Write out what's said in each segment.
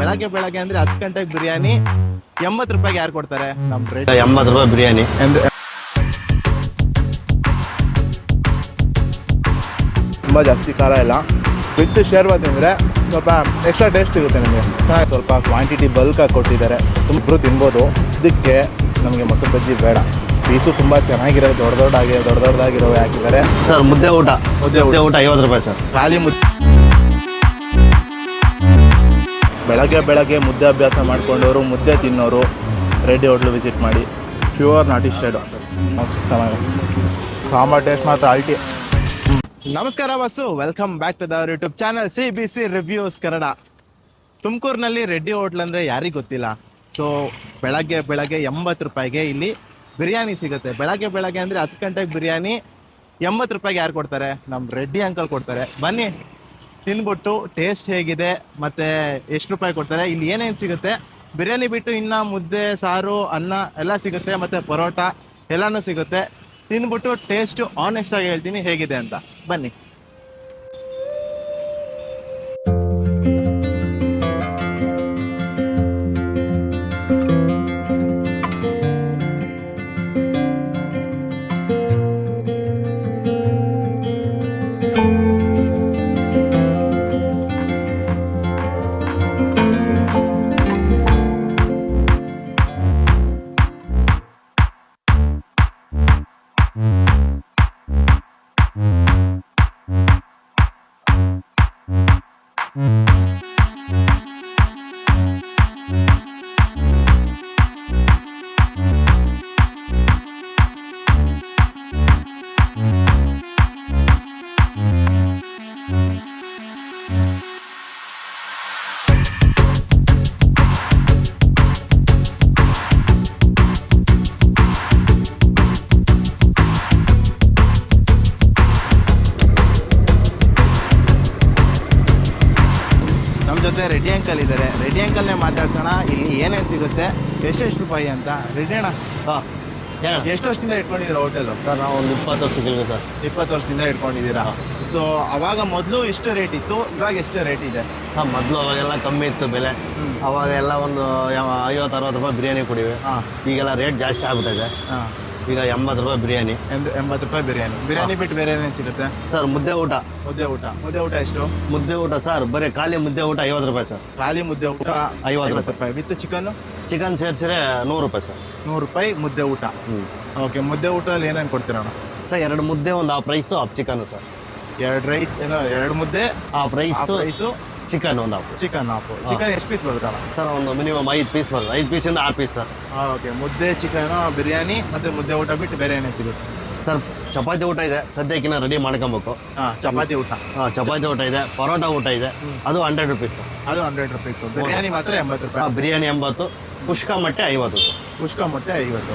ಬೆಳಗ್ಗೆ ಬೆಳಗ್ಗೆ ಅಂದ್ರೆ ಹತ್ತು ಗಂಟೆಗೆ ಬಿರಿಯಾನಿ ಎಂಬತ್ತು ರೂಪಾಯಿಗೆ ಯಾರು ಕೊಡ್ತಾರೆ? ನಮ್ ರೇಟ್ ಎಂಬತ್ತು ರೂಪಾಯಿ ಬಿರಿಯಾನಿ. ತುಂಬ ಜಾಸ್ತಿ ಖಾರ ಇಲ್ಲ. ವಿತ್ ಶೇರ್ವಾ ತಿಂದರೆ ಸ್ವಲ್ಪ ಎಕ್ಸ್ಟ್ರಾ ಟೇಸ್ಟ್ ಸಿಗುತ್ತೆ ನಿಮಗೆ. ಚೆನ್ನಾಗಿ ಸ್ವಲ್ಪ ಕ್ವಾಂಟಿಟಿ ಬಲ್ಕಾಗಿ ಕೊಟ್ಟಿದ್ದಾರೆ. ತುಂಬ ತಿನ್ಬೋದು. ಇದಕ್ಕೆ ನಮಗೆ ಮೊಸರು ಬಜ್ಜಿ ಬೇಡ. ಪೀಸು ತುಂಬ ಚೆನ್ನಾಗಿರೋ ದೊಡ್ಡ ಆಗಿರೋ ದೊಡ್ಡ ದೊಡ್ಡದಾಗಿರೋ ಹಾಕಿದ್ದಾರೆ. ಸರ್ ಮುದ್ದೆ ಊಟ. ಮುದ್ದೆ ಊಟ. ಮುದ್ದೆ ಊಟ ಐವತ್ತು ರೂಪಾಯಿ ಸರ್. ಖಾಲಿ ಮುದ್ದೆ ಬೆಳಗ್ಗೆ ಬೆಳಗ್ಗೆ ಮುದ್ದೆ ಅಭ್ಯಾಸ ಮಾಡ್ಕೊಂಡವರು, ಮುದ್ದೆ ತಿನ್ನೋರು, ರೆಡ್ಡಿ ಹೋಟ್ಲು ವಿಸಿಟ್ ಮಾಡಿ. ಪ್ಯೂರ್ ನಾಟಿ ಸ್ಟೈಲು ಸಾಂಬಾರ್ ಟೇಸ್ಟ್ ಮಾತ್ರ ಅಲ್ಟಿ. ನಮಸ್ಕಾರ bus welcome back to the YouTube channel C B C reviews Kannada ತುಮಕೂರಿನಲ್ಲಿ ರೆಡ್ಡಿ ಹೋಟ್ಲ್ ಅಂದರೆ ಯಾರಿಗೂ ಗೊತ್ತಿಲ್ಲ? ಸೊ ಬೆಳಗ್ಗೆ ಬೆಳಗ್ಗೆ ಎಂಬತ್ತು ರೂಪಾಯಿಗೆ ಇಲ್ಲಿ ಬಿರಿಯಾನಿ ಸಿಗುತ್ತೆ. ಬೆಳಗ್ಗೆ ಬೆಳಗ್ಗೆ ಅಂದರೆ ಹತ್ತು ಗಂಟೆಗೆ ಬಿರಿಯಾನಿ ಎಂಬತ್ತು ರೂಪಾಯಿಗೆ ಯಾರು ಕೊಡ್ತಾರೆ? ನಮ್ಮ ರೆಡ್ಡಿ ಅಂಕಲ್ ಕೊಡ್ತಾರೆ. ಬನ್ನಿ ತಿಂದ್ಬಿಟ್ಟು ಟೇಸ್ಟ್ ಹೇಗಿದೆ, ಮತ್ತೆ ಎಷ್ಟು ರೂಪಾಯಿ ಕೊಡ್ತಾರೆ, ಇಲ್ಲಿ ಏನೇನು ಸಿಗುತ್ತೆ? ಬಿರಿಯಾನಿ ಬಿಟ್ಟು ಇನ್ನ ಮುದ್ದೆ, ಸಾರು, ಅನ್ನ ಎಲ್ಲ ಸಿಗುತ್ತೆ, ಮತ್ತೆ ಪರೋಟ ಎಲ್ಲಾನು ಸಿಗುತ್ತೆ. ತಿಂದ್ಬಿಟ್ಟು ಟೇಸ್ಟ್ ಆನೆಸ್ಟ್ ಆಗಿ ಹೇಳ್ತೀನಿ ಹೇಗಿದೆ ಅಂತ. ಬನ್ನಿ. ಜೊತೆ ರೆಡ್ಡಿ ಅಂಕಲ್ ಇದ್ದಾರೆ. ರೆಡ್ಡಿ ಅಂಕಲ್ನೇ ಮಾತಾಡ್ಸೋಣ. ಇಲ್ಲಿ ಏನೇನು ಸಿಗುತ್ತೆ? ಎಷ್ಟೆಷ್ಟು ರೂಪಾಯಿ ಅಂತ. ರೆಡ್ಡಿ ಅಣ್ಣ ಹಾಂ ಎಷ್ಟು ವರ್ಷದಿಂದ ಇಟ್ಕೊಂಡಿದ್ದೀರಾ ಹೋಟೆಲ್? ಸರ್ ನಾವು ಒಂದು ಇಪ್ಪತ್ತು ವರ್ಷಕ್ಕಿಲ್ಲ ಸರ್. ಇಪ್ಪತ್ತು ವರ್ಷದಿಂದ ಇಟ್ಕೊಂಡಿದ್ದೀರಾ? ಸೊ ಅವಾಗ ಮೊದಲು ಎಷ್ಟು ರೇಟ್ ಇತ್ತು ಇವಾಗ ಎಷ್ಟು ರೇಟ್ ಇದೆ? ಸರ್ ಮೊದಲು ಅವಾಗೆಲ್ಲ ಕಮ್ಮಿ ಇತ್ತು ಬೆಲೆ. ಅವಾಗ ಎಲ್ಲ ಒಂದು ಐವತ್ತು ಅರವತ್ತು ರೂಪಾಯಿ ಬಿರಿಯಾನಿ ಕೊಡಿವೆ. ಹಾಂ. ಈಗೆಲ್ಲ ರೇಟ್ ಜಾಸ್ತಿ ಆಗ್ಬಿಟ್ಟಿದೆ. ಹಾಂ. ಈಗ ಎಂಬತ್ತು ರೂಪಾಯಿ ಬಿರಿಯಾನಿ. ಎಂಬತ್ತು ರೂಪಾಯಿ ಬಿರಿಯಾನಿ. ಬಿರಿಯಾನಿ ಬಿಟ್ಟು ಬೇರೆ ಏನೇನು ಸಿಗುತ್ತೆ? ಸರ್ ಮುದ್ದೆ ಊಟ. ಮುದ್ದೆ ಊಟ. ಮುದ್ದೆ ಊಟ ಎಷ್ಟು? ಮುದ್ದೆ ಊಟ ಸರ್ ಬರೀ ಖಾಲಿ ಮುದ್ದೆ ಊಟ ಐವತ್ತು ರೂಪಾಯಿ ಸರ್. ಖಾಲಿ ಮುದ್ದೆ ಊಟ ಐವತ್ತು ರೂಪಾಯಿ. ವಿತ್ ಚಿಕನ್ ಚಿಕನ್ ಸೇರಿಸಿದ್ರೆ ನೂರು ರೂಪಾಯಿ ಸರ್. ನೂರು ರೂಪಾಯಿ ಮುದ್ದೆ ಊಟ. ಹ್ಞೂ ಓಕೆ ಮುದ್ದೆ ಊಟದಲ್ಲಿ ಏನೇನು ಕೊಡ್ತೀರಣ್ಣ ಸರ್ ಎರಡು ಮುದ್ದೆ ಒಂದು half rice half chicken sir. ಎರಡು ರೈಸ್ ಏನೋ ಎರಡು ಮುದ್ದೆ ಹಾಫ್ ರೈಸು ರೈಸು ಚಿಕನ್ ಒಂದು ಹಾಫ್ ಚಿಕನ್ ಹಾಫ್ ಚಿಕನ್ ಎಷ್ಟು ಪೀಸ್ ಬರುತ್ತಲ್ಲ? ಸರ್ ಒಂದು ಮಿನಿಮಮ್ ಐದು ಪೀಸ್ ಬರುತ್ತೆ. ಐದು ಪೀಸಿಂದ ಆರು ಪೀಸ್ ಸರ್. ಓಕೆ ಮುದ್ದೆ ಚಿಕನ್ ಬಿರಿಯಾನಿ ಮತ್ತೆ ಮುದ್ದೆ ಊಟ ಬಿಟ್ಟು ಬೇರೆ ಏನೇ ಸಿಗುತ್ತೆ? ಸರ್ ಚಪಾತಿ ಊಟ ಇದೆ. ಸದ್ಯಕ್ಕಿನ್ನ ರೆಡಿ ಮಾಡ್ಕೊಬೇಕು. ಚಪಾತಿ ಊಟ. ಹಾಂ ಚಪಾತಿ ಊಟ ಇದೆ. ಪರೋಟ ಊಟ ಇದೆ. ಅದು ಹಂಡ್ರೆಡ್ ರುಪೀಸ್ ಅದು ಹಂಡ್ರೆಡ್ ರುಪೀಸ್ ಬಿರಿಯಾನಿ ಮಾತ್ರ ಎಂಬತ್ತು ರೂಪಾಯಿ. ಬಿರಿಯಾನಿ ಎಂಬತ್ತು ಪುಷ್ಕ ಮೊಟ್ಟೆ ಐವತ್ತು. ಪುಷ್ಕ ಮತ್ತೆ ಐವತ್ತು.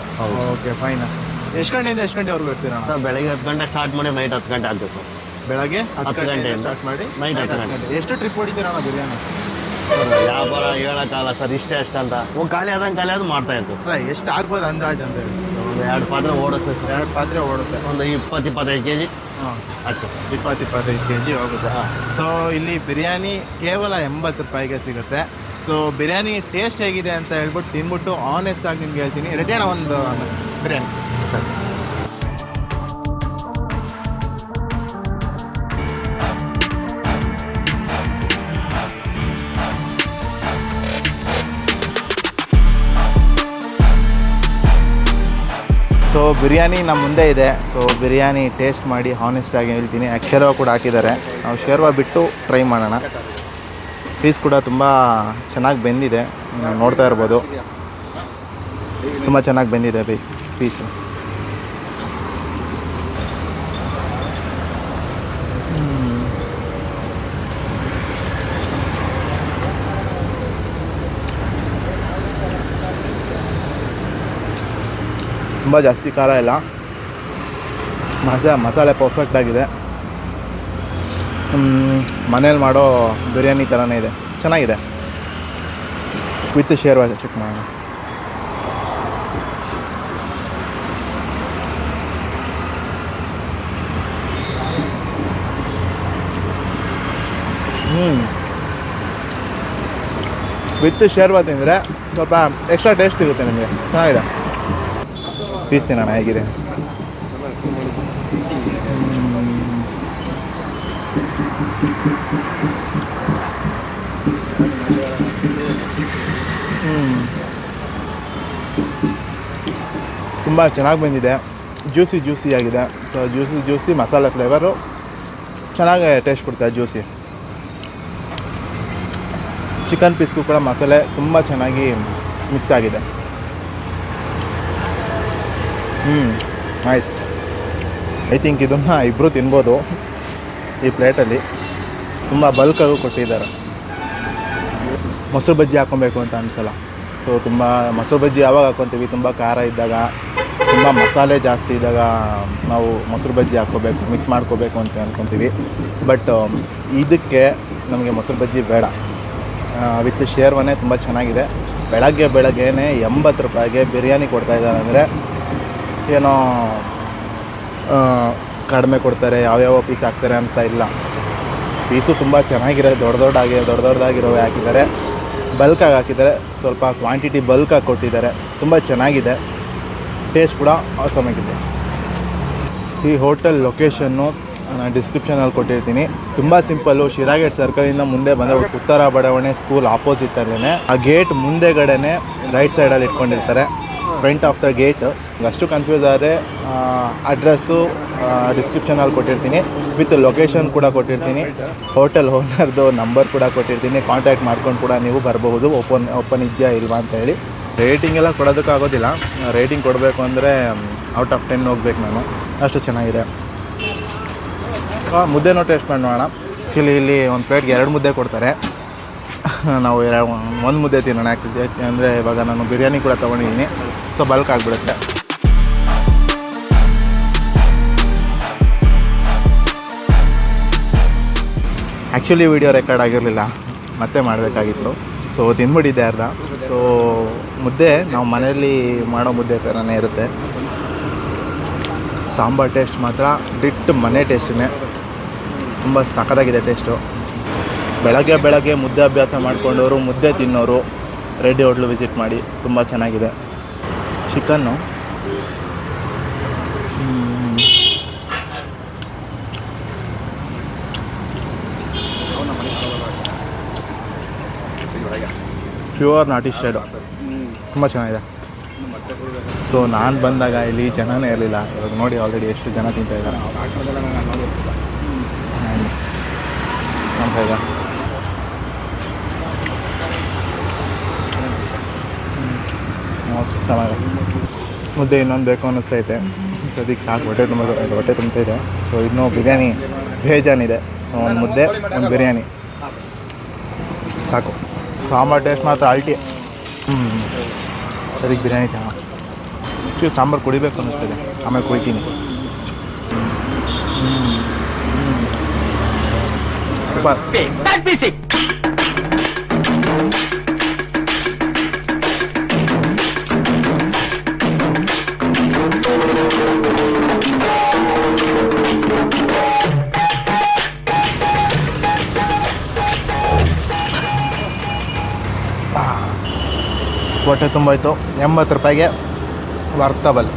ಓಕೆ ಫೈನ್ ಎಷ್ಟು ಗಂಟೆಯಿಂದ ಎಷ್ಟು ಗಂಟೆವರೆಗೂ ಇರ್ತೀರಾ ಸರ್ ಬೆಳಗ್ಗೆ ಹತ್ತು ಗಂಟೆ ಸ್ಟಾರ್ಟ್ ಮಾಡಿ ನೈಟ್ ಹತ್ತು ಗಂಟೆ ಆಗ್ತದೆ ಸರ್. ಬೆಳಗ್ಗೆ ಹತ್ತು ಗಂಟೆಯಿಂದ ಸ್ಟಾರ್ಟ್ ಮಾಡಿ ನೈಟ್ ಹತ್ತು ಗಂಟೆ. ಎಷ್ಟು ಟ್ರಿಪ್ ಹೊಡಿತೀರಣ್ಣ ಬಿರಿಯಾನಿ? ಸರ್ ವ್ಯಾಪಾರ ಹೇಳೋಕ್ಕಲ್ಲ ಸರ್ ಇಷ್ಟೇ ಅಷ್ಟಂತ ಒಂದು ಖಾಲಿ ಆದಂಗೆ ಖಾಲಿ ಅದು ಮಾಡ್ತಾ ಇರ್ತೀವಿ. ಸರ್ ಎಷ್ಟು ಆಗ್ಬೋದು ಅಂದಾಜು ಅಂತ ಹೇಳಿ. ಒಂದು ಎರಡು ಪಾತ್ರೆ ಓಡುತ್ತೆ ಸರ್. ಎರಡು ಪಾತ್ರೆ ಓಡುತ್ತೆ. ಒಂದು ಇಪ್ಪತ್ತು ಇಪ್ಪತ್ತೈದು ಕೆ ಜಿ ಹಾಂ. ಅಷ್ಟೇ ಸರ್. ಇಪ್ಪತ್ತು ಇಪ್ಪತ್ತೈದು ಕೆ ಜಿ ಹೋಗುತ್ತೆ ಸೊ ಇಲ್ಲಿ ಬಿರಿಯಾನಿ ಕೇವಲ ಎಂಬತ್ತು ರೂಪಾಯಿಗೆ ಸಿಗುತ್ತೆ. ಸೊ ಬಿರಿಯಾನಿ ಟೇಸ್ಟ್ ಹೇಗಿದೆ ಅಂತ ಹೇಳ್ಬಿಟ್ಟು ತಿನ್ಬಿಟ್ಟು ಆನೆಸ್ಟ್ ಆಗಿ ನಿಮ್ಗೆ ಹೇಳ್ತೀನಿ. ಅಣ್ಣ ಒಂದು biryani. Sir sir. So biryani ನಮ್ಮ ಮುಂದೆ ಇದೆ. ಸೊ ಬಿರಿಯಾನಿ ಟೇಸ್ಟ್ ಮಾಡಿ ಆಗಿ ಹೇಳ್ತೀನಿ. ಶೇರ್ವ ಕೂಡ ಹಾಕಿದ್ದಾರೆ. ನಾವು ಶೇರ್ವ ಬಿಟ್ಟು ಟ್ರೈ ಮಾಡೋಣ. ಪೀಸ್ ಕೂಡ ತುಂಬ ಚೆನ್ನಾಗಿ ಬೆಂದಿದೆ. ನೋಡ್ತಾ ಇರ್ಬೋದು. ತುಂಬ ಚೆನ್ನಾಗಿ ಬೆಂದಿದೆ ಬೈ ಪೀಸು ತುಂಬ ಜಾಸ್ತಿ ಖಾರ ಇಲ್ಲ. ಮಸ, ಮಸಾಲೆ ಪರ್ಫೆಕ್ಟ್ ಆಗಿದೆ. ಮನೇಲಿ ಮಾಡೋ ಬಿರಿಯಾನಿ ಥರನೇ ಇದೆ. ಚೆನ್ನಾಗಿದೆ. ವಿತ್ ಶೇರ್ವಾ ಚೆಕ್ ಮಾಡೋಣ. ವಿತ್ ಶೇರ್ವಾ ತಿಂದರೆ ಸ್ವಲ್ಪ ಎಕ್ಸ್ಟ್ರಾ ಟೇಸ್ಟ್ ಸಿಗುತ್ತೆ ನಿಮಗೆ. ಚೆನ್ನಾಗಿದೆ. ಪೀಸ್ ತಿನ್ನೋಣ ಹೇಗಿದೆ? ತುಂಬ ಚೆನ್ನಾಗಿ ಬಂದಿದೆ. ಜ್ಯೂಸಿ ಜ್ಯೂಸಿ ಆಗಿದೆ. So juicy juicy, masala flavour ಚೆನ್ನಾಗಿ ಟೇಸ್ಟ್ ಕೊಡ್ತಾರೆ ಜ್ಯೂಸಿ. ಚಿಕನ್ ಪೀಸ್ಗೂ ಕೂಡ ಮಸಾಲೆ ತುಂಬ ಚೆನ್ನಾಗಿ ಮಿಕ್ಸ್ ಆಗಿದೆ. ಹ್ಞೂ ನೈಸ್ ಐ ಥಿಂಕ್ ಇದನ್ನು ಇಬ್ಬರು ತಿನ್ಬೋದು ಈ ಪ್ಲೇಟಲ್ಲಿ. ತುಂಬ ಬಲ್ಕಾಗೂ ಕೊಟ್ಟಿದ್ದಾರೆ. ಮೊಸರು ಬಜ್ಜಿ ಹಾಕೊಬೇಕು ಅಂತ ಅನಿಸಲ್ಲ. ಸೊ ತುಂಬ ಮೊಸರು ಬಜ್ಜಿ ಯಾವಾಗ ಹಾಕ್ಕೊತೀವಿ? ತುಂಬ ಖಾರ ಇದ್ದಾಗ, ತುಂಬ ಮಸಾಲೆ ಜಾಸ್ತಿ ಇದ್ದಾಗ ನಾವು ಮೊಸರು ಬಜ್ಜಿ ಹಾಕ್ಕೋಬೇಕು ಮಿಕ್ಸ್ ಮಾಡ್ಕೋಬೇಕು ಅಂತ ಅಂದ್ಕೊತೀವಿ ಬಟ್ ಇದಕ್ಕೆ ನಮಗೆ ಮೊಸರು ಬಜ್ಜಿ ಬೇಡ. ವಿತ್ ಶೇರ್ವನೇ ತುಂಬ ಚೆನ್ನಾಗಿದೆ. ಬೆಳಗ್ಗೆ ಬೆಳಗ್ಗೆನೇ ಎಂಬತ್ತು ರೂಪಾಯಿಗೆ ಬಿರಿಯಾನಿ ಕೊಡ್ತಾ ಇದ್ದಾರೆ ಅಂದರೆ ಏನೋ ಕಡಿಮೆ ಕೊಡ್ತಾರೆ, ಯಾವ್ಯಾವ ಪೀಸ್ ಹಾಕ್ತಾರೆ ಅಂತ ಇಲ್ಲ. ಪೀಸು ತುಂಬ ಚೆನ್ನಾಗಿರೋ ದೊಡ್ಡ ದೊಡ್ಡಾಗಿ ದೊಡ್ಡ ದೊಡ್ಡದಾಗಿರೋ ಹಾಕಿದ್ದಾರೆ. ಬಲ್ಕಾಗಿ ಹಾಕಿದ್ದಾರೆ, ಸ್ವಲ್ಪ ಕ್ವಾಂಟಿಟಿ ಬಲ್ಕಾಗಿ ಕೊಟ್ಟಿದ್ದಾರೆ. ತುಂಬ ಚೆನ್ನಾಗಿದೆ. ಟೇಸ್ಟ್ ಕೂಡ ಆಸಮಾಗಿದೆ ಈ ಹೋಟೆಲ್ ಲೊಕೇಶನ್ನು ನಾನು ಡಿಸ್ಕ್ರಿಪ್ಷನಲ್ಲಿ ಕೊಟ್ಟಿರ್ತೀನಿ. ತುಂಬ ಸಿಂಪಲ್ಲು ಶಿರಾಗೇಟ್ ಸರ್ಕಲಿಂದ ಮುಂದೆ ಬಂದರೆ ಉತ್ತರ ಬಡಾವಣೆ ಸ್ಕೂಲ್ ಆಪೋಸಿಟಲ್ಲೇ ಆ ಗೇಟ್ ಮುಂದೆಗಡೆನೇ ರೈಟ್ ಸೈಡಲ್ಲಿ ಇಟ್ಕೊಂಡಿರ್ತಾರೆ. ಫ್ರಂಟ್ ಆಫ್ ದ ಗೇಟ್ ಅಷ್ಟು ಕನ್ಫ್ಯೂಸ್ ಆದರೆ ಅಡ್ರೆಸ್ಸು ಡಿಸ್ಕ್ರಿಪ್ಷನಲ್ಲಿ ಕೊಟ್ಟಿರ್ತೀನಿ. ವಿತ್ ಲೊಕೇಶನ್ ಕೂಡ ಕೊಟ್ಟಿರ್ತೀನಿ. ಹೋಟೆಲ್ ಓನರ್ದು ನಂಬರ್ ಕೂಡ ಕೊಟ್ಟಿರ್ತೀನಿ. ಕಾಂಟ್ಯಾಕ್ಟ್ ಮಾಡ್ಕೊಂಡು ಕೂಡ ನೀವು ಬರಬಹುದು. ಓಪನ್ ಓಪನ್ ಇದೆಯಾ ಇಲ್ವಾ ಅಂತ ಹೇಳಿ. ರೇಟಿಂಗ್ ಎಲ್ಲ ಕೊಡೋದಕ್ಕಾಗೋದಿಲ್ಲ ರೇಟಿಂಗ್ ಕೊಡಬೇಕು ಅಂದರೆ ಔಟ್ ಆಫ್ ಟೆನ್ ಹೋಗ್ಬೇಕು ನಾನು. ಅಷ್ಟು ಚೆನ್ನಾಗಿದೆ. ಮುದ್ದೆನೂ ಟೇಸ್ಟ್ ಮಾಡಿ ನೋಡೋಣ ಆ್ಯಕ್ಚುಲಿ ಇಲ್ಲಿ ಒಂದು ಪ್ಲೇಟ್ಗೆ ಎರಡು ಮುದ್ದೆ ಕೊಡ್ತಾರೆ. ನಾವು ಒಂದು ಮುದ್ದೆ ತಿನ್ನೋಣ ಯಾಕೆ ಅಂದರೆ ಇವಾಗ ನಾನು ಬಿರಿಯಾನಿ ಕೂಡ ತೊಗೊಂಡಿದ್ದೀನಿ. ಸೊ ಬಲ್ಕ್ ಆಗಿಬಿಡುತ್ತೆ. ಆ್ಯಕ್ಚುಲಿ ವಿಡಿಯೋ ರೆಕಾರ್ಡ್ ಆಗಿರಲಿಲ್ಲ. ಮತ್ತೆ ಮಾಡಬೇಕಾಗಿತ್ತು. ಸೊ ತಿಂದ್ಬಿಟ್ಟಿದ್ದೆ ಅರ್ಧ. ಸೊ ಮುದ್ದೆ, ನಾವು ಮನೆಯಲ್ಲಿ ಮಾಡೋ ಮುದ್ದೆ ಥರನೇ ಇರುತ್ತೆ. ಸಾಂಬಾರ್ ಟೇಸ್ಟ್ ಮಾತ್ರ. ಬಿಟ್ಟು ಮನೆ ಟೇಸ್ಟಿನೇ ತುಂಬ ಸಖತ್ತಾಗಿದೆ ಟೇಸ್ಟು ಬೆಳಗ್ಗೆ ಬೆಳಗ್ಗೆ ಮುದ್ದೆ ಅಭ್ಯಾಸ ಮಾಡ್ಕೊಂಡವರು, ಮುದ್ದೆ ತಿನ್ನೋರು ರೆಡ್ಡಿ ಹೋಟ್ಲು ವಿಸಿಟ್ ಮಾಡಿ ತುಂಬ ಚೆನ್ನಾಗಿದೆ. ಚಿಕನ್ನು ಪ್ಯೂರ್ ನಾಟಿ ಶೇಡ್ ತುಂಬ ಚೆನ್ನಾಗಿದೆ. ಸೊ ನಾನು ಬಂದಾಗ ಇಲ್ಲಿ ಜನನೇ ಇರಲಿಲ್ಲ. ಇವಾಗ ನೋಡಿ ಆಲ್ರೆಡಿ ಎಷ್ಟು ಜನ ತಿಂತಾ ಇದ್ದಾರೆ. ಈಗ ಮುದ್ದೆ ಇನ್ನೊಂದು ಬೇಕು ಅನ್ನಿಸ್ತೈತೆ. ಸದ್ಯಕ್ಕೆ ಸಾಕು, ಹೊಟ್ಟೆ ತುಂಬ ಹೊಟ್ಟೆ ತುಂಬ್ತೈತೆ ಸೊ ಇನ್ನೂ ಬಿರಿಯಾನಿ ಬೇಜಾನಿದೆ ಸೊ ಒಂದು ಮುದ್ದೆ, ಒಂದು ಬಿರಿಯಾನಿ. ಸಾಕು. ಸಾಂಬಾರು ಟೇಸ್ಟ್ ಮಾತ್ರ ಆಲ್ಟಿ ಹ್ಞೂ ಅದಕ್ಕೆ ಬಿರಿಯಾನಿ ತಗೋಣ ಹೆಚ್ಚು ಸಾಂಬಾರು ಕುಡಿಬೇಕು ಅನ್ನಿಸ್ತದೆ. ಆಮೇಲೆ ಕುಡಿತೀನಿ. ಸೂಪರ್ ಹೊಟ್ಟೆ ತುಂಬೋಯ್ತು. ಎಂಬತ್ತು ರೂಪಾಯಿಗೆ ವರ್ತಬಲ್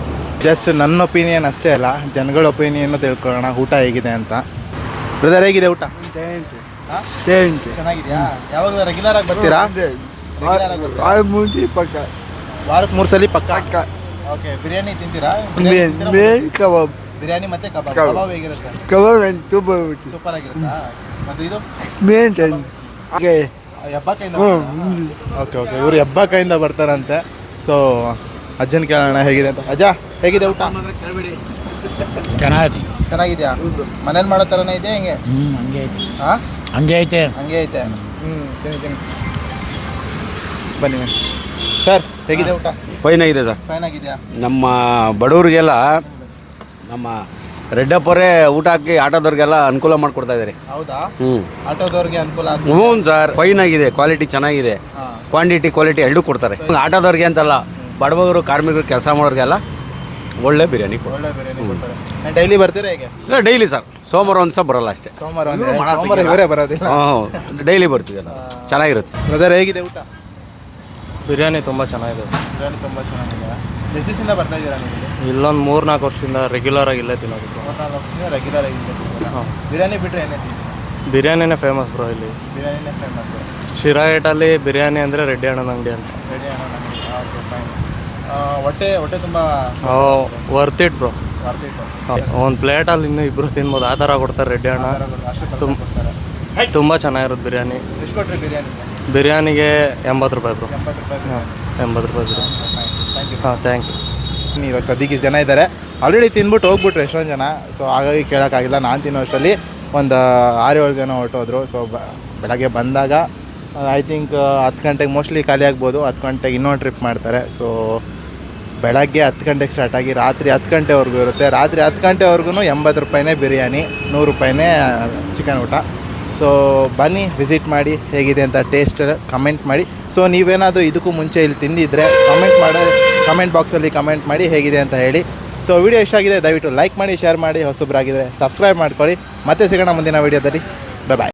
ಜಸ್ಟ್ ನನ್ನ ಒಪಿನಿಯನ್ ಅಷ್ಟೇ ಅಲ್ಲ ಜನಗಳ ಒಪಿನಿಯನ್ನು ತಿಳ್ಕೊಳ್ಳೋಣ ಊಟ ಹೇಗಿದೆ ಅಂತ. ಬ್ರದರ್ ಹೇಗಿದೆ ಊಟ? ಚೆನ್ನಾಗಿದೆಯಾ? ಯಾವಾಗ ರೆಗ್ಯುಲರ್ ಆಗಿ ಬರ್ತೀರಾ? ವಾರಕ್ಕೆ ಮೂರು ಸಲ ಪಕ್ಕ? ಓಕೆ ಬಿರಿಯಾನಿ ತಿಂತೀರಾ? ಕಬಾಬ್. ಬಿರಿಯಾನಿ ಮತ್ತೆ ಕಬಾಬ್. ಕಬಾಬ್. ಹೇಗಿರುತ್ತೆ? ಕಬಾಬ್ ಸೂಪರ್ ಆಗಿರುತ್ತಾ? ಮತ್ತೆ ಇದು? ಮೇನ್ ಹೆಬ್ಬಾಕೈಯಿಂದ ಹ್ಞೂ ಓಕೆ ಓಕೆ ಇವರು ಹೆಬ್ಬಾಕೈಯಿಂದ ಬರ್ತಾರಂತೆ. ಸೊ ಅಜ್ಜನ ಕೇಳೋಣ ಹೇಗಿದೆ ಅಂತ. ಅಜ್ಜ ಹೇಗಿದೆ ಊಟ? ಚೆನ್ನಾಗಿದೆ ಚೆನ್ನಾಗಿದ್ಯಾ? ಮನೇಲಿ ಮಾಡೋ ಥರನೇ ಇದೆ ಹೆಂಗೆ? ಹ್ಞೂ ಹಂಗೆ ಐತೆ. ಹಾಂ ಹಂಗೆ ಐತೆ. ಹಂಗೆ ಐತೆ. ಹ್ಞೂ ತಿನ್ನಿ ತಿನ್ನಿ. ಬನ್ನಿ ಬನ್ನಿ. ಸರ್ ಹೇಗಿದೆ ಊಟ? ಫೈನ್ ಆಗಿದೆ ಸರ್ ಫೈನ್ ಆಗಿದೆಯಾ? ನಮ್ಮ ಬಡವರಿಗೆಲ್ಲ ನಮ್ಮ ರೆಡ್ಡಪ್ಪರೇ ಊಟ ಹಾಕಿ ಆಟೋದವ್ರಿಗೆಲ್ಲ ಅನುಕೂಲ ಮಾಡಿಕೊಡ್ತಾ ಇದ್ದಾರೆ. ಹೌದಾ? ಹ್ಞೂ ಆಟೋದವ್ರಿಗೆ ಅನುಕೂಲ ಹ್ಞೂ ಸರ್ ಫೈನ್ ಆಗಿದೆ ಕ್ವಾಲಿಟಿ ಚೆನ್ನಾಗಿದೆ. ಹಾಂ. ಕ್ವಾಂಟಿಟಿ ಕ್ವಾಲಿಟಿ ಎರಡೂ ಕೊಡ್ತಾರೆ. ಆಟೋದವ್ರಿಗೆ ಅಂತಲ್ಲ ಬಡವರು ಕಾರ್ಮಿಕರು ಕೆಲಸ ಮಾಡೋರಿಗೆಲ್ಲ ಒಳ್ಳೆ ಬಿರಿಯಾನಿ ಕೊಡ್ತಾರೆ. ಒಳ್ಳೆ ಬಿರಿಯಾನಿ ಕೊಡ್ತಾರೆ. ನಾನು ಡೈಲಿ ಬರ್ತೀರಾ ಹೇಗೆ? ಇಲ್ಲ ಡೈಲಿ ಸರ್ ಸೋಮವಾರ ಒಂದು ಸಹ ಬರಲ್ಲ ಅಷ್ಟೇ. ಸೋಮವಾರ ಅಂದ್ರೆ ಸೋಮವಾರ ಇವರೇ ಬರೋದಿಲ್ಲ. ಹ್ಞೂ ಡೈಲಿ ಬರ್ತೀವಿ ಎಲ್ಲ. ಚೆನ್ನಾಗಿರುತ್ತೆ. ಬ್ರದರ್ ಹೇಗಿದೆ ಊಟ? ಬಿರಿಯಾನಿ ತುಂಬ ಚೆನ್ನಾಗಿದೆ. ಬಿರಿಯಾನಿ ತುಂಬ ಚೆನ್ನಾಗಿದೆ. ಎಷ್ಟು ದಿವಸದಿಂದ ಬರ್ತಾ ಇದ್ದೀರಾ ನೀವು ಇಲ್ಲಿ? ಇಲ್ಲೊಂದು ಮೂರು ನಾಲ್ಕು ವರ್ಷದಿಂದ ರೆಗ್ಯುಲರ್ ಆಗಿ ಇಲ್ಲೇ ತಿನ್ನೋದು bro. ಮೂರ್ನಾಲ್ಕು ವರ್ಷದಿಂದ ರೆಗ್ಯುಲರ್ ಆಗಿ ಇಲ್ಲೇ ತಿಂತೀರಾ? ಹಾಂ. ಬಿರಿಯಾನಿ ಬಿಟ್ಟರೆ ಏನೇ ತಿಂತೀರಾ? ಬಿರಿಯಾನಿನೇ ಫೇಮಸ್ ಬ್ರೋ ಇಲ್ಲಿ. ಬಿರಿಯಾನಿನೇ ಫೇಮಸ್ ಶಿರಾಯೇಟಲ್ಲಿ ಬಿರಿಯಾನಿ ಅಂದರೆ ರೆಡ್ಡಿ ಅಣ್ಣನ ಅಂಗಡಿ ಅಂತ. ರೆಡಿ ನಮಗೆ ಓಕೆ ಫೈನ್ ಹೊಟ್ಟೆ ಹೊಟ್ಟೆ ತುಂಬ ವರ್ತ್ ಇಟ್ ಬ್ರೋ ವರ್ತ್ ಇಟ್ಟು ಒಂದು ಪ್ಲೇಟಲ್ಲಿ ಇನ್ನೂ ಇಬ್ಬರು ತಿನ್ಬೋದು. ಆ ಥರ ಕೊಡ್ತಾರೆ ರೆಡ್ಡಿ ಅಣ್ಣ. ಅಷ್ಟು ತುಂಬ ಕೊಡ್ತಾರೆ. ತುಂಬ ಚೆನ್ನಾಗಿರುತ್ತೆ ಬಿರಿಯಾನಿ. ಎಷ್ಟು ಕೊಟ್ಟರೆ ಬಿರಿಯಾನಿಗೆ? ಬಿರಿಯಾನಿಗೆ ಎಂಬತ್ತು ರೂಪಾಯಿ ಬ್ರೋ ಎಂಬತ್ತು ರೂಪಾಯಿ ಹಾಂ ಎಂಬತ್ತು ರೂಪಾಯಿ ಬಿರಿಯಾನಿ. ಹಾಂ ಥ್ಯಾಂಕ್ ಯು ಇವಾಗ ಸದ್ಯಕ್ಕೆ ಇಷ್ಟು ಜನ ಇದ್ದಾರೆ ಆಲ್ರೆಡಿ ತಿಂದ್ಬಿಟ್ಟು ಹೋಗ್ಬಿಟ್ರು ಎಷ್ಟೊಂದು ಜನ. ಸೊ ಹಾಗಾಗಿ ಕೇಳೋಕ್ಕಾಗಿಲ್ಲ. ನಾನು ತಿನ್ನೋ ಅಷ್ಟರಲ್ಲಿ ಒಂದು ಆರು ಏಳು ಜನ ಹೊರಟೋದ್ರು. ಸೊ ಬ ಬೆಳಗ್ಗೆ ಬಂದಾಗ ಐ ಥಿಂಕ್ ಹತ್ತು ಗಂಟೆಗೆ ಮೋಸ್ಟ್ಲಿ ಖಾಲಿ ಆಗ್ಬೋದು. ಹತ್ತು ಗಂಟೆಗೆ ಇನ್ನೊಂದು ಟ್ರಿಪ್ ಮಾಡ್ತಾರೆ. ಸೊ ಬೆಳಗ್ಗೆ ಹತ್ತು ಗಂಟೆಗೆ ಸ್ಟಾರ್ಟ್ ಆಗಿ ರಾತ್ರಿ ಹತ್ತು ಗಂಟೆವರೆಗೂ ಇರುತ್ತೆ. ರಾತ್ರಿ ಹತ್ತು ಗಂಟೆವರೆಗೂ ಎಂಬತ್ತು ರೂಪಾಯಿನೇ ಬಿರಿಯಾನಿ ನೂರು ರೂಪಾಯಿನೇ ಚಿಕನ್ ಊಟ. ಸೊ ಬನ್ನಿ ವಿಸಿಟ್ ಮಾಡಿ, ಹೇಗಿದೆ ಅಂತ ಟೇಸ್ಟ್ ಕಮೆಂಟ್ ಮಾಡಿ. ಸೊ ನೀವೇನಾದರೂ ಇದಕ್ಕೂ ಮುಂಚೆ ಇಲ್ಲಿ ತಿಂದಿದ್ರೆ ಕಮೆಂಟ್ ಮಾಡಿ ಕಮೆಂಟ್ ಬಾಕ್ಸಲ್ಲಿ ಕಮೆಂಟ್ ಮಾಡಿ ಹೇಗಿದೆ ಅಂತ ಹೇಳಿ. ಸೊ ವಿಡಿಯೋ ಇಷ್ಟ ಆಗಿದೆ, ದಯವಿಟ್ಟು ಲೈಕ್ ಮಾಡಿ ಶೇರ್ ಮಾಡಿ ಹೊಸಬ್ರಾಗಿದ್ದರೆ ಸಬ್ಸ್ಕ್ರೈಬ್ ಮಾಡ್ಕೊಳ್ಳಿ. ಮತ್ತೆ ಸಿಗೋಣ ಮುಂದಿನ ವೀಡಿಯೋದಲ್ಲಿ ಬಾಯ್